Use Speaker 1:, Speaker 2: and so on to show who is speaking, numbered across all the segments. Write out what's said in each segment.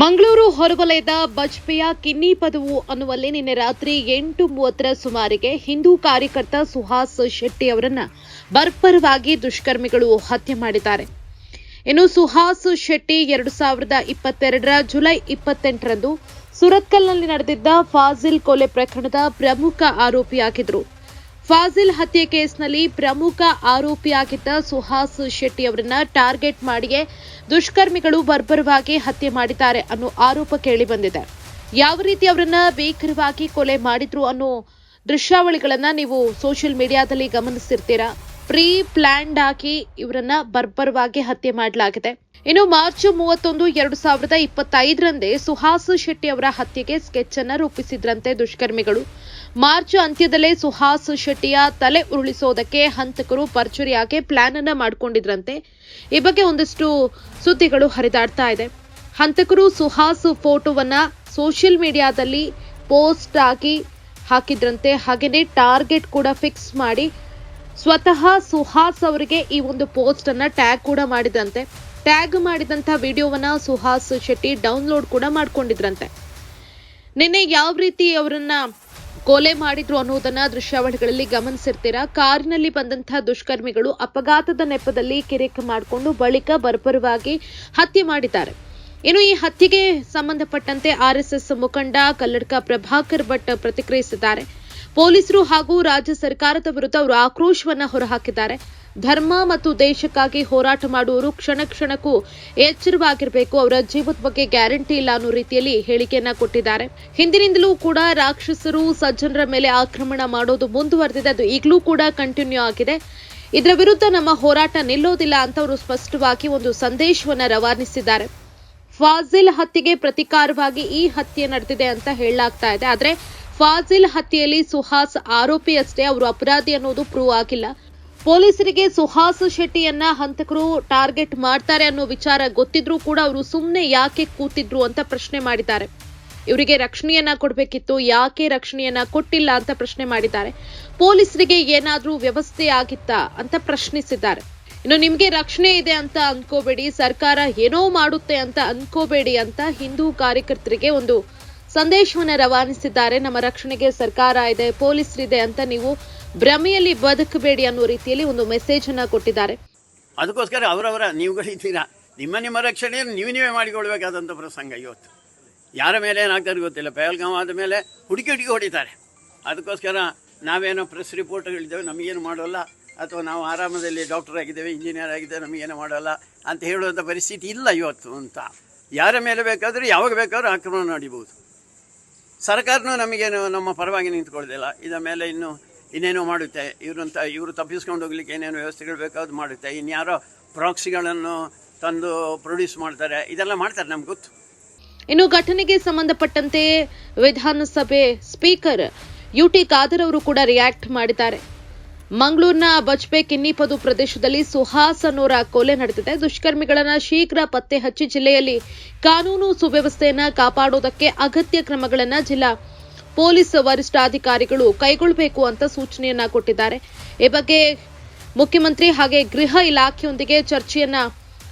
Speaker 1: ಮಂಗಳೂರು ಹೊರವಲಯದ ಬಜ್ಪೆಯ ಕಿನ್ನಿ ಪದವು ಅನ್ನುವಲ್ಲಿ ನಿನ್ನೆ ರಾತ್ರಿ ಎಂಟು ಮೂವತ್ತರ ಸುಮಾರಿಗೆ ಹಿಂದೂ ಕಾರ್ಯಕರ್ತ ಸುಹಾಸ್ ಶೆಟ್ಟಿ ಅವರನ್ನ ಬರ್ಬರವಾಗಿ ದುಷ್ಕರ್ಮಿಗಳು ಹತ್ಯೆ ಮಾಡಿದ್ದಾರೆ. ಇನ್ನು ಸುಹಾಸ್ ಶೆಟ್ಟಿ ಎರಡು ಸಾವಿರದ ಇಪ್ಪತ್ತೆರಡರ ಜುಲೈ ಇಪ್ಪತ್ತೆಂಟರಂದು ಸುರತ್ಕಲ್ನಲ್ಲಿ ನಡೆದಿದ್ದ ಫಾಜಿಲ್ ಕೊಲೆ ಪ್ರಕರಣದ ಪ್ರಮುಖ ಆರೋಪಿಯಾಗಿದ್ರು ಫಾಜಿಲ್ ಹತ್ಯೆ ಕೇಸ್ನಲ್ಲಿ ಪ್ರಮುಖ ಆರೋಪಿಯಾಗಿದ್ದ ಸುಹಾಸ್ ಶೆಟ್ಟಿ ಅವರನ್ನ ಟಾರ್ಗೆಟ್ ಮಾಡಿಯೇ ದುಷ್ಕರ್ಮಿಗಳು ಬರ್ಬರವಾಗಿ ಹತ್ಯೆ ಮಾಡಿದ್ದಾರೆ ಅನ್ನೋ ಆರೋಪ ಕೇಳಿ ಬಂದಿದೆ. ಯಾವ ರೀತಿ ಅವರನ್ನ ಭೀಕರವಾಗಿ ಕೊಲೆ ಮಾಡಿದ್ರು ಅನ್ನೋ ದೃಶ್ಯಾವಳಿಗಳನ್ನ ನೀವು ಸೋಷಿಯಲ್ ಮೀಡಿಯಾದಲ್ಲಿ ಗಮನಿಸಿರ್ತೀರಾ ಪ್ರೀ ಪ್ಲಾನ್ಡ್ ಆಗಿ ಇವರನ್ನ ಬರ್ಬರವಾಗಿ ಹತ್ಯೆ ಮಾಡಲಾಗಿದೆ. ಇನ್ನು ಮಾರ್ಚ್ ಮೂವತ್ತೊಂದು, ಎರಡು ಸಾವಿರದ ಇಪ್ಪತ್ತೈದರಂದೇ ಸುಹಾಸ್ ಶೆಟ್ಟಿ ಅವರ ಹತ್ಯೆಗೆ ಸ್ಕೆಚ್ ಅನ್ನ ರೂಪಿಸಿದ್ರಂತೆ ದುಷ್ಕರ್ಮಿಗಳು. ಮಾರ್ಚ್ ಅಂತ್ಯದಲ್ಲೇ ಸುಹಾಸ್ ಶೆಟ್ಟಿಯ ತಲೆ ಉರುಳಿಸೋದಕ್ಕೆ ಹಂತಕರು ಭರ್ಜರಿಯಾಗಿ ಪ್ಲಾನ್ ಅನ್ನ ಮಾಡ್ಕೊಂಡಿದ್ರಂತೆ. ಈ ಬಗ್ಗೆ ಒಂದಿಷ್ಟು ಸುದ್ದಿಗಳು ಹರಿದಾಡ್ತಾ ಇದೆ. ಹಂತಕರು ಸುಹಾಸ್ ಫೋಟೋವನ್ನ ಸೋಷಿಯಲ್ ಮೀಡಿಯಾದಲ್ಲಿ ಪೋಸ್ಟ್ ಆಗಿ ಹಾಕಿದ್ರಂತೆ. ಹಾಗೆಯೇ ಟಾರ್ಗೆಟ್ ಕೂಡ ಫಿಕ್ಸ್ ಮಾಡಿ ಸ್ವತಃ ಸುಹಾಸ್ ಅವರಿಗೆ ಈ ಒಂದು ಪೋಸ್ಟ್ ಅನ್ನ ಟ್ಯಾಗ್ ಕೂಡ ಮಾಡಿದಂತೆ ಟ್ಯಾಗ್ ಮಾಡಿದಂತ ವಿಡಿಯೋವನ್ನ ಸುಹಾಸ್ ಶೆಟ್ಟಿ ಡೌನ್ಲೋಡ್ ಕೂಡ ಮಾಡ್ಕೊಂಡಿದ್ರಂತೆ. ನಿನ್ನೆ ಯಾವ ರೀತಿ ಅವರನ್ನ ಕೊಲೆ ಮಾಡಿದ್ರು ಅನ್ನೋದನ್ನ ದೃಶ್ಯಾವಳಿಗಳಲ್ಲಿ ಗಮನಿಸಿರ್ತೀರಾ? ಕಾರಿನಲ್ಲಿ ಬಂದಂತಹ ದುಷ್ಕರ್ಮಿಗಳು ಅಪಘಾತದ ನೆಪದಲ್ಲಿ ಕಿರಿಕ್ ಮಾಡಿಕೊಂಡು ಬಳಿಕ ಬರ್ಬರವಾಗಿ ಹತ್ಯೆ ಮಾಡಿದ್ದಾರೆ. ಇನ್ನು ಈ ಹತ್ಯೆಗೆ ಸಂಬಂಧಪಟ್ಟಂತೆ ಆರ್ಎಸ್ಎಸ್ ಮುಖಂಡ ಕಲ್ಲಡ್ಕ ಪ್ರಭಾಕರ್ ಭಟ್ ಪ್ರತಿಕ್ರಿಯಿಸಿದ್ದಾರೆ. ಪೊಲೀಸರು ಹಾಗೂ ರಾಜ್ಯ ಸರ್ಕಾರದ ವಿರುದ್ಧ ಅವರು ಆಕ್ರೋಶವನ್ನ ಹೊರಹಾಕಿದ್ದಾರೆ. ಧರ್ಮ ಮತ್ತು ದೇಶಕ್ಕಾಗಿ ಹೋರಾಟ ಮಾಡುವವರು ಕ್ಷಣ ಕ್ಷಣಕ್ಕೂ ಎಚ್ಚರವಾಗಿರಬೇಕು. ಅವರ ಜೀವದ ಬಗ್ಗೆ ಗ್ಯಾರಂಟಿ ಇಲ್ಲ ಅನ್ನೋ ರೀತಿಯಲ್ಲಿ ಹೇಳಿಕೆಯನ್ನ ಕೊಟ್ಟಿದ್ದಾರೆ. ಹಿಂದಿನಿಂದಲೂ ಕೂಡ ರಾಕ್ಷಸರು ಸಜ್ಜನರ ಮೇಲೆ ಆಕ್ರಮಣ ಮಾಡೋದು ಮುಂದುವರೆದಿದೆ. ಅದು ಈಗಲೂ ಕೂಡ ಕಂಟಿನ್ಯೂ ಆಗಿದೆ. ಇದರ ವಿರುದ್ಧ ನಮ್ಮ ಹೋರಾಟ ನಿಲ್ಲೋದಿಲ್ಲ ಅಂತ ಅವರು ಸ್ಪಷ್ಟವಾಗಿ ಒಂದು ಸಂದೇಶವನ್ನ ರವಾನಿಸಿದ್ದಾರೆ. ಫಾಜಿಲ್ ಹತ್ಯೆಗೆ ಪ್ರತಿಕಾರವಾಗಿ ಈ ಹತ್ಯೆ ನಡೆದಿದೆ ಅಂತ ಹೇಳಲಾಗ್ತಾ ಇದೆ. ಆದ್ರೆ ಫಾಜಿಲ್ ಹತ್ಯೆಯಲ್ಲಿ ಸುಹಾಸ್ ಆರೋಪಿಯಷ್ಟೇ. ಅವರು ಅಪರಾಧಿ ಅನ್ನೋದು ಪ್ರೂವ್ ಆಗಿಲ್ಲ. ಪೊಲೀಸರಿಗೆ ಸುಹಾಸ್ ಶೆಟ್ಟಿಯನ್ನ ಹಂತಕರು ಟಾರ್ಗೆಟ್ ಮಾಡ್ತಾರೆ ಅನ್ನೋ ವಿಚಾರ ಗೊತ್ತಿದ್ರೂ ಕೂಡ ಅವರು ಸುಮ್ಮನೆ ಯಾಕೆ ಕೂತಿದ್ರು ಅಂತ ಪ್ರಶ್ನೆ ಮಾಡಿದ್ದಾರೆ. ಇವರಿಗೆ ರಕ್ಷಣೆಯನ್ನ ಕೊಡಬೇಕಿತ್ತು, ಯಾಕೆ ರಕ್ಷಣೆಯನ್ನ ಕೊಟ್ಟಿಲ್ಲ ಅಂತ ಪ್ರಶ್ನೆ ಮಾಡಿದ್ದಾರೆ. ಪೊಲೀಸರಿಗೆ ಏನಾದರೂ ವ್ಯವಸ್ಥೆ ಆಗಿತ್ತಾ ಅಂತ ಪ್ರಶ್ನಿಸಿದ್ದಾರೆ. ಇನ್ನು ನಿಮಗೆ ರಕ್ಷಣೆ ಇದೆ ಅಂತ ಅನ್ಕೋಬೇಡಿ, ಸರ್ಕಾರ ಏನೋ ಮಾಡುತ್ತೆ ಅಂತ ಅನ್ಕೋಬೇಡಿ ಅಂತ ಹಿಂದೂ ಕಾರ್ಯಕರ್ತರಿಗೆ ಒಂದು ಸಂದೇಶವನ್ನ ರವಾನಿಸಿದ್ದಾರೆ. ನಮ್ಮ ರಕ್ಷಣೆಗೆ ಸರ್ಕಾರ ಇದೆ, ಪೊಲೀಸರಿದೆ ಅಂತ ನೀವು ಭ್ರಮೆಯಲ್ಲಿ ಬದುಕಬೇಡಿ ಅನ್ನೋ ರೀತಿಯಲ್ಲಿ ಒಂದು ಮೆಸೇಜ್ ಅನ್ನ ಕೊಟ್ಟಿದ್ದಾರೆ.
Speaker 2: ಅದಕ್ಕೋಸ್ಕರ ಅವರವರ ನೀವುಗಳಿದ್ದೀರಾ ನಿಮ್ಮ ನಿಮ್ಮ ರಕ್ಷಣೆಯನ್ನು ನೀವು ನೀವೇ ಮಾಡಿಕೊಳ್ಬೇಕಾದಂಥ ಪ್ರಸಂಗ ಇವತ್ತು. ಯಾರ ಮೇಲೆ ಏನಾಗ್ತಾರೆ ಗೊತ್ತಿಲ್ಲ. ಪಹಲ್ಗಾಂವ್ ಆದ ಮೇಲೆ ಹುಡುಕಿ ಹುಡುಕಿ ಹೊಡಿತಾರೆ. ಅದಕ್ಕೋಸ್ಕರ ನಾವೇನೋ ಪ್ರೆಸ್ ರಿಪೋರ್ಟ್ಗಳಿದ್ದೇವೆ ನಮಗೇನು ಮಾಡೋಲ್ಲ? ಅಥವಾ ನಾವು ಆರಾಮದಲ್ಲಿ ಡಾಕ್ಟರ್ ಆಗಿದ್ದೇವೆ ಇಂಜಿನಿಯರ್ ಆಗಿದ್ದೇವೆ, ನಮಗೇನು ಮಾಡೋಲ್ಲ ಅಂತ ಹೇಳುವಂಥ ಪರಿಸ್ಥಿತಿ ಇಲ್ಲ ಇವತ್ತು ಅಂತ. ಯಾರ ಮೇಲೆ ಬೇಕಾದರೂ ಯಾವಾಗ ಬೇಕಾದರೂ ಆಕ್ರಮಣ ನಡಿಬೋದು ಸರ್ಕಾರನೂ ನಮಗೇನು ನಮ್ಮ ಪರವಾಗಿ ನಿಂತ್ಕೊಳ್ಳೋದಿಲ್ಲ. ಇದರ ಮೇಲೆ ಇನ್ನು ಇನ್ನೇನೋ ಮಾಡುತ್ತೆ. ಇವರಂತ ಇವರು ತಪ್ಪಿಸ್ಕೊಂಡು ಹೋಗ್ಲಿಕ್ಕೆ ಏನೇನು ವ್ಯವಸ್ಥೆಗಳು ಬೇಕಾದ್ರು ಮಾಡುತ್ತೆ. ಇನ್ಯಾರೋ ಪ್ರಾಕ್ಸಿಗಳನ್ನು ತಂದು ಪ್ರೊಡ್ಯೂಸ್ ಮಾಡ್ತಾರೆ. ಇದೆಲ್ಲ ಮಾಡ್ತಾರೆ ನಮ್ಗೆ ಗೊತ್ತು.
Speaker 1: ಇನ್ನು ಘಟನೆಗೆ ಸಂಬಂಧಪಟ್ಟಂತೆ ವಿಧಾನಸಭೆ ಸ್ಪೀಕರ್ ಯುಟಿ ಖಾದರ್ ಅವರು ಕೂಡ ರಿಯಾಕ್ಟ್ ಮಾಡಿದ್ದಾರೆ. ಮಂಗಳೂರಿನ ಬಜ್ಪೆ ಕಿನ್ನಿಪದು ಪ್ರದೇಶದಲ್ಲಿ ಸುಹಾಸ್ ಅನ್ನೋರ ಕೊಲೆ ನಡೆದಿದೆ. ದುಷ್ಕರ್ಮಿಗಳನ್ನ ಶೀಘ್ರ ಪತ್ತೆ ಹಚ್ಚಿ ಜಿಲ್ಲೆಯಲ್ಲಿ ಕಾನೂನು ಸುವ್ಯವಸ್ಥೆಯನ್ನ ಕಾಪಾಡೋದಕ್ಕೆ ಅಗತ್ಯ ಕ್ರಮಗಳನ್ನ ಜಿಲ್ಲಾ ಪೊಲೀಸ್ ವರಿಷ್ಠಾಧಿಕಾರಿಗಳು ಕೈಗೊಳ್ಳಬೇಕು ಅಂತ ಸೂಚನೆಯನ್ನ ಕೊಟ್ಟಿದ್ದಾರೆ. ಈ ಬಗ್ಗೆ ಮುಖ್ಯಮಂತ್ರಿ ಹಾಗೆ ಗೃಹ ಇಲಾಖೆಯೊಂದಿಗೆ ಚರ್ಚೆಯನ್ನ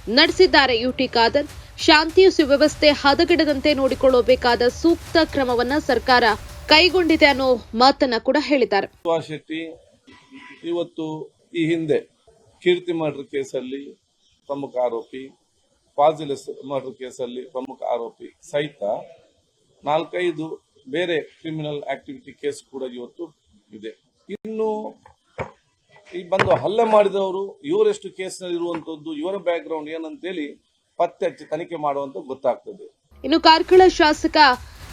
Speaker 1: ನಡೆಸಿದ್ದಾರೆ ಯುಟಿ ಖಾದರ್. ಶಾಂತಿ ಸುವ್ಯವಸ್ಥೆ ಹದಗೆಡದಂತೆ ನೋಡಿಕೊಳ್ಳಬೇಕಾದ ಸೂಕ್ತ ಕ್ರಮವನ್ನ ಸರ್ಕಾರ ಕೈಗೊಂಡಿದೆ ಅನ್ನೋ ಮಾತನ್ನ ಕೂಡ ಹೇಳಿದ್ದಾರೆ.
Speaker 3: ಇವತ್ತು ಈ ಹಿಂದೆ ಕೀರ್ತಿ ಮರ್ಡರ್ ಕೇಸಲ್ಲಿ ಪ್ರಮುಖ ಆರೋಪಿ, ಫಾಜಿಲ್ ಮರ್ಡರ್ ಕೇಸಲ್ಲಿ ಪ್ರಮುಖ ಆರೋಪಿ ಸಹಿತ ನಾಲ್ಕೈದು ಬೇರೆ ಕ್ರಿಮಿನಲ್ ಆಕ್ಟಿವಿಟಿ ಕೇಸ್ ಕೂಡ ಇವತ್ತು ಇದೆ. ಇನ್ನು ಈ ಬಂದು ಹಲ್ಲೆ ಮಾಡಿದವರು ಇವರೆಷ್ಟು ಕೇಸ್ನಲ್ಲಿ ಇರುವಂತದ್ದು ಇವರ ಬ್ಯಾಕ್ ಗ್ರೌಂಡ್ ಏನಂತೇಳಿ ಪತ್ತೆ ಹಚ್ಚಿ ತನಿಖೆ ಮಾಡುವಂತ ಗೊತ್ತಾಗ್ತದೆ.
Speaker 1: ಇನ್ನು ಕಾರ್ಕಳ ಶಾಸಕ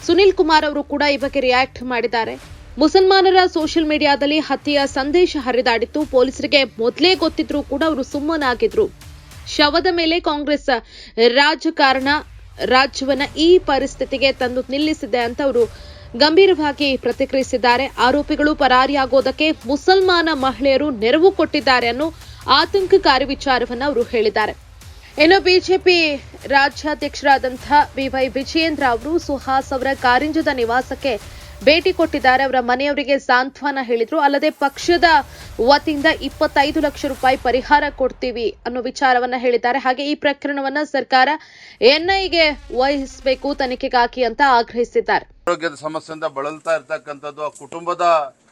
Speaker 1: ಸುನಿಲ್ ಕುಮಾರ್ ಅವರು ಕೂಡ ಈ ಬಗ್ಗೆ ರಿಯಾಕ್ಟ್ ಮಾಡಿದ್ದಾರೆ. ಮುಸಲ್ಮಾನರ ಸೋಷಿಯಲ್ ಮೀಡಿಯಾದಲ್ಲಿ ಹತ್ಯೆಯ ಸಂದೇಶ ಹರಿದಾಡಿತ್ತು. ಪೊಲೀಸರಿಗೆ ಮೊದಲೇ ಗೊತ್ತಿದ್ರೂ ಕೂಡ ಅವರು ಸುಮ್ಮನಾಗಿದ್ರು. ಶವದ ಮೇಲೆ ಕಾಂಗ್ರೆಸ್ ರಾಜಕಾರಣ, ರಾಜ್ಯವನ್ನ ಈ ಪರಿಸ್ಥಿತಿಗೆ ತಂದು ನಿಲ್ಲಿಸಿದೆ ಅಂತ ಅವರು ಗಂಭೀರವಾಗಿ ಪ್ರತಿಕ್ರಿಯಿಸಿದ್ದಾರೆ. ಆರೋಪಿಗಳು ಪರಾರಿಯಾಗೋದಕ್ಕೆ ಮುಸಲ್ಮಾನ ಮಹಿಳೆಯರು ನೆರವು ಕೊಟ್ಟಿದ್ದಾರೆ ಅನ್ನೋ ಆತಂಕಕಾರಿ ವಿಚಾರವನ್ನ ಅವರು ಹೇಳಿದ್ದಾರೆ. ಇನ್ನು ಬಿಜೆಪಿ ರಾಜ್ಯಾಧ್ಯಕ್ಷರಾದಂಥ ಬಿವೈ ವಿಜಯೇಂದ್ರ ಅವರು ಸುಹಾಸ್ ಅವರ ಕಾರಿಂಜದ ನಿವಾಸಕ್ಕೆ ಭೇಟಿ ಕೊಟ್ಟಿದ್ದಾರೆ. ಅವರ ಮನೆಯವರಿಗೆ ಸಾಂತ್ವನ ಹೇಳಿದ್ರು. ಅಲ್ಲದೆ ಪಕ್ಷದ ವತಿಯಿಂದ ಇಪ್ಪತ್ತೈದು ಲಕ್ಷ ರೂಪಾಯಿ ಪರಿಹಾರ ಕೊಡ್ತೀವಿ ಅನ್ನೋ ವಿಚಾರವನ್ನ ಹೇಳಿದ್ದಾರೆ. ಹಾಗೆ ಈ ಪ್ರಕರಣವನ್ನ ಸರ್ಕಾರ ಎನ್ಐಗೆ ವಹಿಸಬೇಕು ತನಿಖೆಗಾಕಿ ಅಂತ ಆಗ್ರಹಿಸಿದ್ದಾರೆ.
Speaker 4: ಆರೋಗ್ಯದ ಸಮಸ್ಯೆಯಿಂದ ಬಳಲ್ತಾ ಇರ್ತಕ್ಕಂಥದ್ದು ಆ ಕುಟುಂಬದ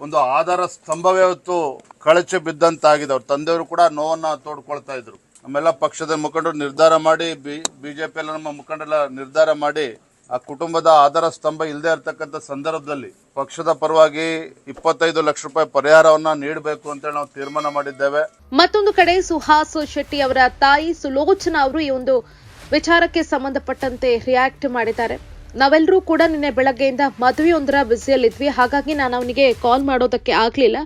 Speaker 4: ಒಂದು ಆಧಾರ ಸ್ತಂಭವೇ ಹೊತ್ತು ಕಳಚೆ ಬಿದ್ದಂತಾಗಿದೆ. ಅವ್ರ ತಂದೆಯವರು ಕೂಡ ನೋವನ್ನ ತೋಡ್ಕೊಳ್ತಾ ಇದ್ರು. ನಮ್ಮೆಲ್ಲ ಪಕ್ಷದ ಮುಖಂಡರು ನಿರ್ಧಾರ ಮಾಡಿ, ಬಿ ಬಿಜೆಪಿ ಎಲ್ಲ ನಮ್ಮ ಮುಖಂಡರೆಲ್ಲ ನಿರ್ಧಾರ ಮಾಡಿ ಆ ಕುಟುಂಬದ ಆಧಾರ ಸ್ತಂಭ ಇಲ್ಲದೆ ಇರತಕ್ಕಂಥ ಸಂದರ್ಭದಲ್ಲಿ ಪಕ್ಷದ ಪರವಾಗಿ ಇಪ್ಪತ್ತೈದು ಲಕ್ಷ ರೂಪಾಯಿ ಪರಿಹಾರವನ್ನ ನೀಡಬೇಕು ಅಂತೇಳಿ ನಾವು ತೀರ್ಮಾನ ಮಾಡಿದ್ದೇವೆ.
Speaker 1: ಮತ್ತೊಂದು ಕಡೆ ಸುಹಾಸ್ ಶೆಟ್ಟಿ ಅವರ ತಾಯಿ ಸುಲೋಚನಾ ಅವರು ಈ ಒಂದು ವಿಚಾರಕ್ಕೆ ಸಂಬಂಧಪಟ್ಟಂತೆ ರಿಯಾಕ್ಟ್ ಮಾಡಿದ್ದಾರೆ. ನಾವೆಲ್ಲರೂ ಕೂಡ ನಿನ್ನೆ ಬೆಳಗ್ಗೆಯಿಂದ ಮದುವೆಯೊಂದರ ಬಿಸಿಯಲ್ಲಿದ್ವಿ ಹಾಗಾಗಿ ನಾನು ಅವನಿಗೆ ಕಾಲ್ ಮಾಡೋದಕ್ಕೆ ಆಗಲಿಲ್ಲ.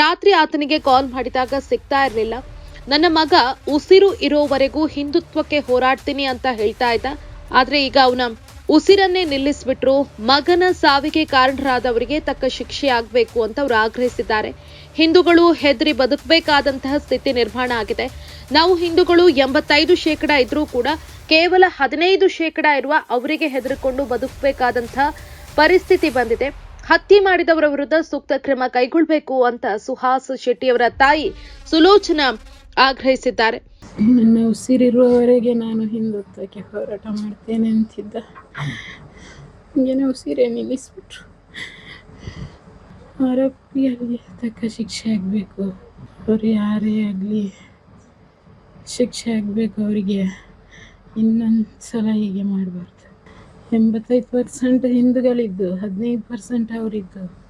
Speaker 1: ರಾತ್ರಿ ಆತನಿಗೆ ಕಾಲ್ ಮಾಡಿದಾಗ ಸಿಗ್ತಾ ಇರಲಿಲ್ಲ. ನನ್ನ ಮಗ ಉಸಿರು ಇರೋವರೆಗೂ ಹಿಂದುತ್ವಕ್ಕೆ ಹೋರಾಡ್ತೀನಿ ಅಂತ ಹೇಳ್ತಾ ಇದ್ದ. ಆದರೆ ಈಗ ಅವನ ಉಸಿರನ್ನೇ ನಿಲ್ಲಿಸ್ಬಿಟ್ರು. ಮಗನ ಸಾವಿಗೆ ಕಾರಣರಾದವರಿಗೆ ತಕ್ಕ ಶಿಕ್ಷೆ ಆಗಬೇಕು ಅಂತ ಅವರು ಆಗ್ರಹಿಸಿದ್ದಾರೆ. ಹಿಂದೂಗಳು ಹೆದರಿ ಬದುಕಬೇಕಾದಂತಹ ಸ್ಥಿತಿ ನಿರ್ಮಾಣ ಆಗಿದೆ. ನಾವು ಹಿಂದೂಗಳು ಎಂಬತ್ತೈದು ಶೇಕಡ ಇದ್ರೂ ಕೂಡ ಕೇವಲ ಹದಿನೈದು ಶೇಕಡ ಇರುವ ಅವರಿಗೆ ಹೆದರಿಕೊಂಡು ಬದುಕಬೇಕಾದಂತಹ ಪರಿಸ್ಥಿತಿ ಬಂದಿದೆ. ಹತ್ಯೆ ಮಾಡಿದವರ ವಿರುದ್ಧ ಸೂಕ್ತ ಕ್ರಮ ಕೈಗೊಳ್ಳಬೇಕು ಅಂತ ಸುಹಾಸ್ ಶೆಟ್ಟಿಯವರ ತಾಯಿ ಸುಲೋಚನಾ ಆಗ್ರಹಿಸಿದ್ದಾರೆ.
Speaker 5: ನನ್ನ ಉಸಿರಿರುವವರೆಗೆ ನಾನು ಹಿಂದುತ್ವಕ್ಕೆ ಹೋರಾಟ ಮಾಡ್ತೇನೆ ಅಂತಿದ್ದ. ಹಿಂಗೇನೆ ಉಸಿರೇ ನಿಲ್ಲಿಸ್ಬಿಟ್ರು. ಆರೋಪಿಯಲ್ಲಿ ತಕ್ಕ ಶಿಕ್ಷೆ ಆಗಬೇಕು. ಅವರು ಯಾರೇ ಆಗಲಿ ಶಿಕ್ಷೆ ಆಗಬೇಕು ಅವರಿಗೆ. ಇನ್ನೊಂದು ಸಲ ಹೀಗೆ ಮಾಡಬಾರ್ದು. ಎಂಬತ್ತೈದು ಪರ್ಸೆಂಟ್ ಹಿಂದೂಗಳಿದ್ದು, ಹದಿನೈದು ಪರ್ಸೆಂಟ್ ಅವರಿದ್ದು.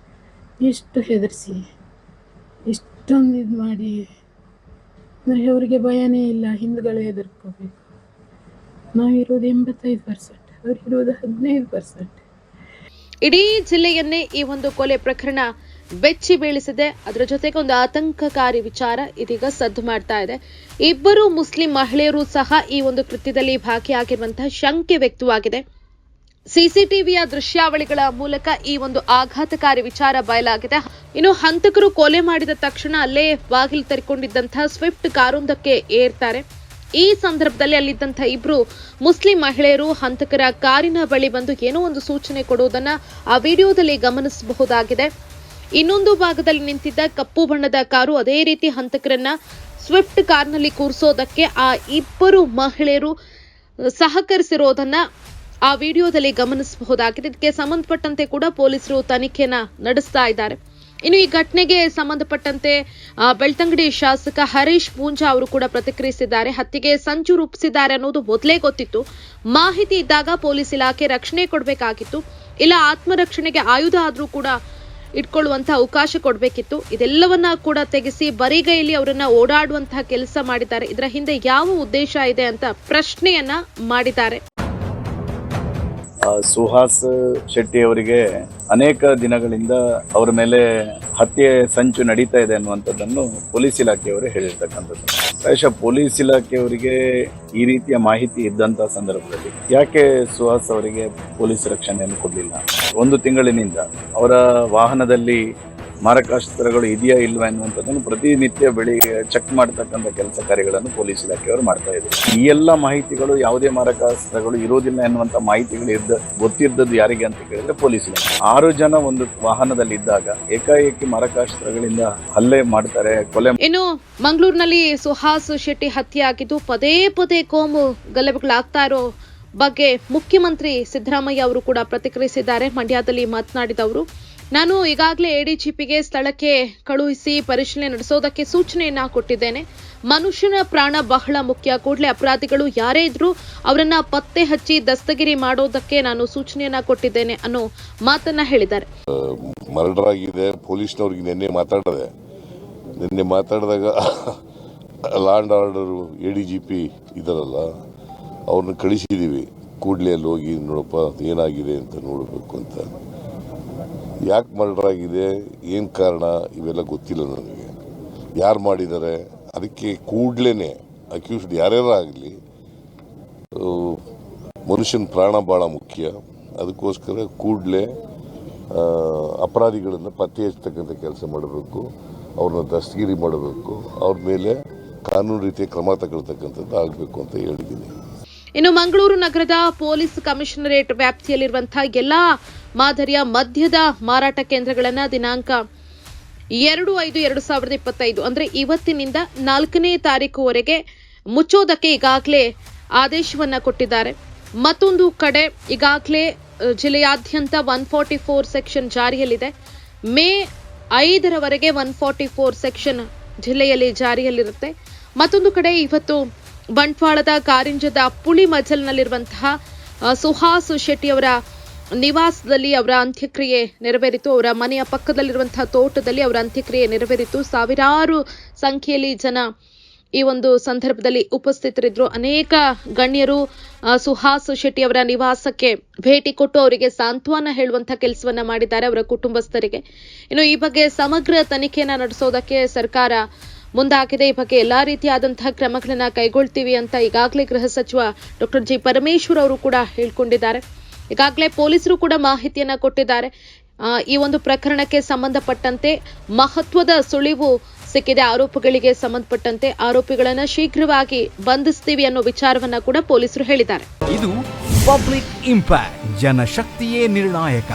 Speaker 5: ಎಷ್ಟು ಹೆದರಿಸಿ ಇಷ್ಟೊಂದು ಇದು ಮಾಡಿ ಅಂದರೆ ಅವರಿಗೆ ಭಯನೇ ಇಲ್ಲ ಹಿಂದೂಗಳೇ ಹೆದರ್ಕೋಬೇಕು. ನಾವಿರೋದು ಎಂಬತ್ತೈದು ಪರ್ಸೆಂಟ್ ಅವರಿರೋದು ಹದಿನೈದು ಪರ್ಸೆಂಟ್.
Speaker 1: ಇಡೀ ಜಿಲ್ಲೆಯನ್ನೇ ಈ ಒಂದು ಕೊಲೆ ಪ್ರಕರಣ ಬೆಚ್ಚಿ ಬೀಳಿಸಿದೆ. ಅದರ ಜೊತೆಗೆ ಒಂದು ಆತಂಕಕಾರಿ ವಿಚಾರ ಇದೀಗ ಸದ್ದು ಮಾಡ್ತಾ ಇದೆ. ಇಬ್ಬರು ಮುಸ್ಲಿಂ ಮಹಿಳೆಯರು ಸಹ ಈ ಒಂದು ಕೃತ್ಯದಲ್ಲಿ ಭಾಗಿಯಾಗಿರುವಂತಹ ಶಂಕೆ ವ್ಯಕ್ತವಾಗಿದೆ. ಸಿಸಿಟಿವಿಯ ದೃಶ್ಯಾವಳಿಗಳ ಮೂಲಕ ಈ ಒಂದು ಆಘಾತಕಾರಿ ವಿಚಾರ ಬಯಲಾಗಿದೆ. ಇನ್ನು ಹಂತಕರು ಕೊಲೆ ಮಾಡಿದ ತಕ್ಷಣ ಅಲ್ಲೇ ಬಾಗಿಲು ತೆರೆಕೊಂಡಿದ್ದಂತಹ ಸ್ವಿಫ್ಟ್ ಕಾರೊಂದಕ್ಕೆ ಏರ್ತಾರೆ. ಈ ಸಂದರ್ಭದಲ್ಲಿ ಅಲ್ಲಿದ್ದಂತಹ ಇಬ್ರು ಮುಸ್ಲಿಂ ಮಹಿಳೆಯರು ಹಂತಕರ ಕಾರಿನ ಬಳಿ ಬಂದು ಏನೋ ಒಂದು ಸೂಚನೆ ಕೊಡುವುದನ್ನ ಆ ವಿಡಿಯೋದಲ್ಲಿ ಗಮನಿಸಬಹುದಾಗಿದೆ. ಇನ್ನೊಂದು ಭಾಗದಲ್ಲಿ ನಿಂತಿದ್ದ ಕಪ್ಪು ಬಣ್ಣದ ಕಾರು ಅದೇ ರೀತಿ ಹಂತಕರನ್ನ ಸ್ವಿಫ್ಟ್ ಕಾರ್ನಲ್ಲಿ ಕೂರಿಸೋದಕ್ಕೆ ಆ ಇಬ್ಬರು ಮಹಿಳೆಯರು ಸಹಕರಿಸಿರೋದನ್ನ ಆ ವಿಡಿಯೋದಲ್ಲಿ ಗಮನಿಸಬಹುದಾಗಿದೆ. ಇದಕ್ಕೆ ಸಂಬಂಧಪಟ್ಟಂತೆ ಕೂಡ ಪೊಲೀಸರು ತನಿಖೆನ ನಡೆಸ್ತಾ ಇದ್ದಾರೆ. ಇನ್ನು ಈ ಘಟನೆಗೆ ಸಂಬಂಧಪಟ್ಟಂತೆ ಬೆಳ್ತಂಗಡಿ ಶಾಸಕ ಹರೀಶ್ ಪೂಂಜಾ ಅವರು ಕೂಡ ಪ್ರತಿಕ್ರಿಯಿಸಿದ್ದಾರೆ. ಹತ್ಯೆಗೆ ಸಂಚು ರೂಪಿಸಿದ್ದಾರೆ ಅನ್ನೋದು ಮೊದಲೇ ಗೊತ್ತಿತ್ತು. ಮಾಹಿತಿ ಇದ್ದಾಗ ಪೊಲೀಸ್ ಇಲಾಖೆ ರಕ್ಷಣೆ ಕೊಡಬೇಕಾಗಿತ್ತು. ಇಲ್ಲ ಆತ್ಮರಕ್ಷಣೆಗೆ ಆಯುಧ ಆದರೂ ಕೂಡ ಇಟ್ಕೊಳ್ಳುವಂತಹ ಅವಕಾಶ ಕೊಡಬೇಕಿತ್ತು. ಇದೆಲ್ಲವನ್ನ ಕೂಡ ತೆಗೆಸಿ ಬರಿಗೈಲಿ ಅವರನ್ನ ಓಡಾಡುವಂತಹ ಕೆಲಸ ಮಾಡಿದ್ದಾರೆ. ಇದರ ಹಿಂದೆ ಯಾವ ಉದ್ದೇಶ ಇದೆ ಅಂತ ಪ್ರಶ್ನೆಯನ್ನ ಮಾಡಿದ್ದಾರೆ.
Speaker 6: ಸುಹಾಸ್ ಶೆಟ್ಟಿ ಅವರಿಗೆ ಅನೇಕ ದಿನಗಳಿಂದ ಅವರ ಮೇಲೆ ಹತ್ಯೆ ಸಂಚು ನಡೀತಾ ಇದೆ ಅನ್ನುವಂಥದ್ದನ್ನು ಪೊಲೀಸ್ ಇಲಾಖೆಯವರು ಹೇಳಿರ್ತಕ್ಕಂಥದ್ದು. ಪ್ರಾಯಶಃ ಪೊಲೀಸ್ ಇಲಾಖೆಯವರಿಗೆ ಈ ರೀತಿಯ ಮಾಹಿತಿ ಇದ್ದಂತಹ ಸಂದರ್ಭದಲ್ಲಿ. ಯಾಕೆ ಸುಹಾಸ್ ಅವರಿಗೆ ಪೊಲೀಸ್ ರಕ್ಷಣೆಯನ್ನು ಕೊಡಲಿಲ್ಲ? ಒಂದು ತಿಂಗಳಿನಿಂದ ಅವರ ವಾಹನದಲ್ಲಿ ಮಾರಕಾಸ್ತ್ರಗಳು ಇದೆಯಾ ಇಲ್ವಾ ಎನ್ನುವಂಥದ್ದನ್ನು ಪ್ರತಿನಿತ್ಯ ಬೆಳಿಗ್ಗೆ ಚೆಕ್ ಮಾಡ್ತಕ್ಕಂಥ ಕೆಲಸ ಕಾರ್ಯಗಳನ್ನು ಪೊಲೀಸ್ ಇಲಾಖೆಯವರು ಮಾಡ್ತಾ ಇದ್ದರು. ಈ ಎಲ್ಲ ಮಾಹಿತಿಗಳು ಯಾವುದೇ ಮಾರಕಾಸ್ತ್ರಗಳು ಇರೋದಿಲ್ಲ ಎನ್ನುವಂಥ ಮಾಹಿತಿಗಳು ಇದ್ದ, ಗೊತ್ತಿದ್ದದ್ದು ಯಾರಿಗೆ ಅಂತ ಕೇಳಿದ್ರೆ ಪೊಲೀಸ್ ಇಲಾಖೆ. ಆರು ಜನ ಒಂದು ವಾಹನದಲ್ಲಿ ಇದ್ದಾಗ ಏಕಾಏಕಿ ಮಾರಕಾಸ್ತ್ರಗಳಿಂದ ಹಲ್ಲೆ ಮಾಡ್ತಾರೆ, ಕೊಲೆ
Speaker 1: ಇನ್ನು ಮಂಗಳೂರಿನಲ್ಲಿ ಸುಹಾಸ್ ಶೆಟ್ಟಿ ಹತ್ಯೆ ಆಗಿದ್ದು ಪದೇ ಪದೇ ಕೋಮು ಗಲಭೆಗಳಾಗ್ತಾ ಇರೋ ಬಗ್ಗೆ ಮುಖ್ಯಮಂತ್ರಿ ಸಿದ್ದರಾಮಯ್ಯ ಅವರು ಕೂಡ ಪ್ರತಿಕ್ರಿಯಿಸಿದ್ದಾರೆ. ಮಂಡ್ಯದಲ್ಲಿ ಮಾತನಾಡಿದವರು ನಾನು ಈಗಾಗಲೇ ಎಡಿಜಿಪಿಗೆ ಸ್ಥಳಕ್ಕೆ ಕಳುಹಿಸಿ ಪರಿಶೀಲನೆ ನಡೆಸೋದಕ್ಕೆ ಸೂಚನೆಯನ್ನ ಕೊಟ್ಟಿದ್ದೇನೆ. ಮನುಷ್ಯನ ಪ್ರಾಣ ಬಹಳ ಮುಖ್ಯ. ಕೂಡಲೇ ಅಪರಾಧಿಗಳು ಯಾರೇ ಇದ್ರೂ ಅವರನ್ನ ಪತ್ತೆ ಹಚ್ಚಿ ದಸ್ತಗಿರಿ ಮಾಡೋದಕ್ಕೆ ನಾನು ಸೂಚನೆಯನ್ನ ಕೊಟ್ಟಿದ್ದೇನೆ ಅನ್ನೋ ಮಾತನ್ನ ಹೇಳಿದ್ದಾರೆ.
Speaker 7: ಮರ್ಡರ್ ಆಗಿದೆ ಪೊಲೀಸ್ನವ್ರಿಗೆ ನಿನ್ನೆ ಮಾತಾಡಿದೆ. ನಿನ್ನೆ ಮಾತಾಡಿದಾಗ ಲಾ order A D G P ಇದಾರಲ್ಲ ಅವ್ರನ್ನ ಕಳಿಸಿದ್ದೀವಿ ಕೂಡಲೇ ಅಲ್ಲಿ ಹೋಗಿ ನೋಡಪ್ಪ ಏನಾಗಿದೆ ಅಂತ ನೋಡಬೇಕು ಅಂತ. ಯಾಕೆ ಮರ್ಡರ್ ಆಗಿದೆ ಏನು ಕಾರಣ? ಇವೆಲ್ಲ ಗೊತ್ತಿಲ್ಲ ನನಗೆ. ಯಾರು ಮಾಡಿದ್ದಾರೆ? ಅದಕ್ಕೆ ಕೂಡಲೇ ಅಕ್ಯೂಸ್ಡ್ ಯಾರ್ಯಾರು ಆಗಲಿ ಮನುಷ್ಯನ ಪ್ರಾಣ ಭಾಳ ಮುಖ್ಯ. ಅದಕ್ಕೋಸ್ಕರ ಕೂಡಲೇ ಅಪರಾಧಿಗಳನ್ನು ಪತ್ತೆ ಹಚ್ಚತಕ್ಕಂಥ ಕೆಲಸ ಮಾಡಬೇಕು. ಅವ್ರನ್ನ ದಸ್ತಗಿರಿ ಮಾಡಬೇಕು. ಅವ್ರ ಮೇಲೆ ಕಾನೂನು ರೀತಿಯ ಕ್ರಮ ತಗೊಳ್ತಕ್ಕಂಥದ್ದು ಆಗಬೇಕು ಅಂತ ಹೇಳಿದ್ದೀನಿ.
Speaker 1: ಇನ್ನು ಮಂಗಳೂರು ನಗರದ ಪೊಲೀಸ್ ಕಮಿಷನರೇಟ್ ವ್ಯಾಪ್ತಿಯಲ್ಲಿರುವಂತಹ ಎಲ್ಲಾ ಮಾದರಿಯ ಮದ್ಯದ ಮಾರಾಟ ಕೇಂದ್ರಗಳನ್ನು ದಿನಾಂಕ ಎರಡು ಐದು ಎರಡು ಸಾವಿರದ ಇಪ್ಪತ್ತೈದು, ಅಂದ್ರೆ ಇವತ್ತಿನಿಂದ ನಾಲ್ಕನೇ ತಾರೀಕುವರೆಗೆ ಮುಚ್ಚೋದಕ್ಕೆ ಈಗಾಗಲೇ ಆದೇಶವನ್ನ ಕೊಟ್ಟಿದ್ದಾರೆ. ಮತ್ತೊಂದು ಕಡೆ ಈಗಾಗಲೇ ಜಿಲ್ಲೆಯಾದ್ಯಂತ ಒನ್ ಫಾರ್ಟಿ ಫೋರ್ ಸೆಕ್ಷನ್ ಜಾರಿಯಲ್ಲಿದೆ. ಮೇ ಐದರವರೆಗೆ ಒನ್ ಫಾರ್ಟಿ ಫೋರ್ ಸೆಕ್ಷನ್ ಜಿಲ್ಲೆಯಲ್ಲಿ ಜಾರಿಯಲ್ಲಿರುತ್ತೆ. ಮತ್ತೊಂದು ಕಡೆ ಇವತ್ತು ಬಂಟ್ವಾಳದ ಕಾರಿಂಜದ ಪುಳಿ ಮಜಲ್ನಲ್ಲಿರುವಂತಹ ಸುಹಾಸ್ ಶೆಟ್ಟಿ ಅವರ ನಿವಾಸದಲ್ಲಿ ಅವರ ಅಂತ್ಯಕ್ರಿಯೆ ನೆರವೇರಿತು. ಅವರ ಮನೆಯ ಪಕ್ಕದಲ್ಲಿರುವಂತಹ ತೋಟದಲ್ಲಿ ಅವರ ಅಂತ್ಯಕ್ರಿಯೆ ನೆರವೇರಿತು. ಸಾವಿರಾರು ಸಂಖ್ಯೆಯಲ್ಲಿ ಜನ ಈ ಒಂದು ಸಂದರ್ಭದಲ್ಲಿ ಉಪಸ್ಥಿತರಿದ್ದರು. ಅನೇಕ ಗಣ್ಯರು ಸುಹಾಸ್ ಶೆಟ್ಟಿ ಅವರ ನಿವಾಸಕ್ಕೆ ಭೇಟಿ ಕೊಟ್ಟು ಅವರಿಗೆ ಸಾಂತ್ವನ ಹೇಳುವಂತಹ ಕೆಲಸವನ್ನ ಮಾಡಿದ್ದಾರೆ ಅವರ ಕುಟುಂಬಸ್ಥರಿಗೆ. ಇನ್ನು ಈ ಬಗ್ಗೆ ಸಮಗ್ರ ತನಿಖೆಯನ್ನ ನಡೆಸೋದಕ್ಕೆ ಸರ್ಕಾರ ಮುಂದಾಗಿದೆ. ಈ ಬಗ್ಗೆ ಎಲ್ಲಾ ರೀತಿಯಾದಂತಹ ಕ್ರಮಗಳನ್ನ ಕೈಗೊಳ್ತೀವಿ ಅಂತ ಈಗಾಗಲೇ ಗೃಹ ಸಚಿವ ಡಾಕ್ಟರ್ ಜಿ ಪರಮೇಶ್ವರ್ ಅವರು ಕೂಡ ಹೇಳ್ಕೊಂಡಿದ್ದಾರೆ. ಈಗಾಗಲೇ ಪೊಲೀಸರು ಕೂಡ ಮಾಹಿತಿಯನ್ನ ಕೊಟ್ಟಿದ್ದಾರೆ. ಈ ಒಂದು ಪ್ರಕರಣಕ್ಕೆ ಸಂಬಂಧಪಟ್ಟಂತೆ ಮಹತ್ವದ ಸುಳಿವು ಸಿಕ್ಕಿದೆ. ಆರೋಪಗಳಿಗೆ ಸಂಬಂಧಪಟ್ಟಂತೆ ಆರೋಪಿಗಳನ್ನ ಶೀಘ್ರವಾಗಿ ಬಂಧಿಸ್ತೀವಿ ಅನ್ನೋ ವಿಚಾರವನ್ನ ಕೂಡ ಪೊಲೀಸರು ಹೇಳಿದ್ದಾರೆ.
Speaker 8: ಇದು ಪಬ್ಲಿಕ್ ಇಂಪ್ಯಾಕ್ಟ್, ಜನಶಕ್ತಿಯೇ ನಿರ್ಣಾಯಕ.